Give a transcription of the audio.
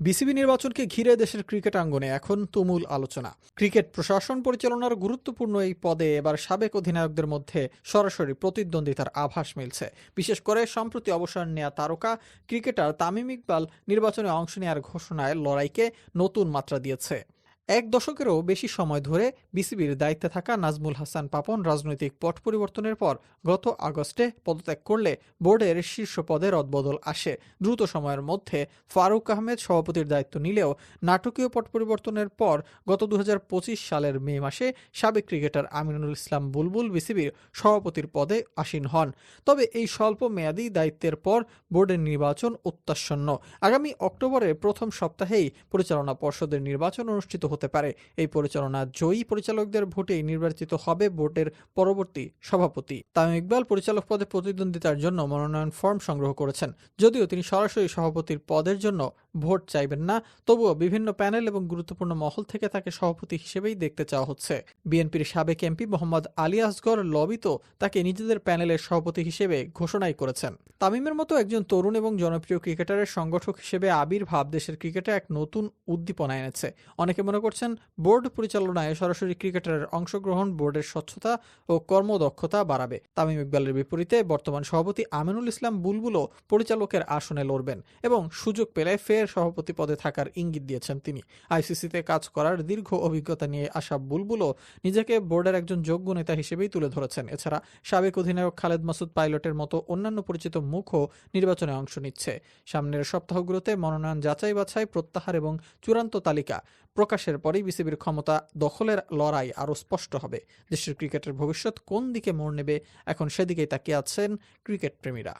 BCB নির্বাচনকে ঘিরে দেশের ক্রিকেট আঙ্গনে এখন তুমুল আলোচনা। ক্রিকেট প্রশাসন পরিচালনার গুরুত্বপূর্ণ এই পদে এবার সাবেক অধিনায়কদের মধ্যে সরাসরি প্রতিদ্বন্দ্বিতার আভাস মিলছে। বিশেষ করে সম্প্রতি অবসর নেয়া তারকা, ক্রিকেটার তামিম ইকবাল নির্বাচনে অংশ নেয়ার ঘোষণায় লড়াইকে নতুন মাত্রা দিয়েছে। এক দশকেরও বেশি সময় ধরে বিসিবির দায়িত্বে থাকা নাজমুল হাসান পাপন রাজনৈতিক পট পরিবর্তনের পর গত আগস্টে পদত্যাগ করলে বোর্ডের শীর্ষ পদে রদবদল আসে। দ্রুত সময়ের মধ্যে ফারুক আহমেদ সভাপতির দায়িত্ব নিলেও নাটকীয় পট পরিবর্তনের পর গত দু হাজার পঁচিশ সালের মে মাসে সাবেক ক্রিকেটার আমিনুল ইসলাম বুলবুল বিসিবির সভাপতির পদে আসীন হন। তবে এই স্বল্প মেয়াদী দায়িত্বের পর বোর্ডের নির্বাচন অত্যাসন্ন আগামী অক্টোবরের প্রথম সপ্তাহেই পরিচালনা পর্ষদের নির্বাচন অনুষ্ঠিত হতে পারে। এই পরিচালনা জয়ী পরিচালকদের ভোটেই নির্বাচিত হবে বোর্ডের পরবর্তী সভাপতি। তামিম ইকবাল পরিচালক পদে প্রতিদ্বন্দ্বিতার জন্য মনোনয়ন ফর্ম সংগ্রহ করেছেন। যদিও তিনি সরাসরি সভাপতির পদের জন্য ভোট চাইবেন না, তবুও বিভিন্ন প্যানেল এবং গুরুত্বপূর্ণ মহল থেকে তাকে সভাপতি হিসেবেই দেখতে চাওয়া হচ্ছে। বিএনপির সাবেক এমপি মোহাম্মদ আলী আসগর লবি তো তাকে নিজেদের প্যানেলের সভাপতি হিসেবে ঘোষণাই করেছেন। তামিমের মতো একজন তরুণ এবং জনপ্রিয় ক্রিকেটারের সংগঠক হিসেবে আবির্ভাব দেশের ক্রিকেটে এক নতুন উদ্দীপনা এনেছে। অনেকে মনে করছেন বোর্ড পরিচালনায় সরাসরি ক্রিকেটারের অংশগ্রহণ, বোর্ডের স্বচ্ছতা ও কর্মদক্ষতা বাড়াবে। তামিম ইকবালের বিপরীতে বর্তমান সভাপতি আমিনুল ইসলাম বুলবুলও পরিচালকের আসনে লড়বেন এবং সুযোগ পেলে ফের সভাপতি পদে থাকার ইঙ্গিত দিয়েছেন তিনি। আইসিসিতে কাজ করার দীর্ঘ অভিজ্ঞতা নিয়ে আসা বুলবুলও নিজেকে বোর্ডের একজন যোগ্য নেতা হিসেবেই তুলে ধরেছেন। এছাড়া সাবেক অধিনায়ক খালেদ মাসুদ পাইলটের মতো অন্যান্য পরিচিত মুখও নির্বাচনে অংশ নিচ্ছে। সামনের সপ্তাহগুলোতে মনোনয়ন যাচাই বাছাই প্রত্যাহার এবং চূড়ান্ত তালিকা প্রকাশের পরেই বিসিবির ক্ষমতা দখলের লড়াই আরও স্পষ্ট হবে। দেশের ক্রিকেটের ভবিষ্যৎ কোন দিকে মোড় নেবে, এখন সেদিকেই তাকিয়ে আছেন ক্রিকেট প্রেমীরা।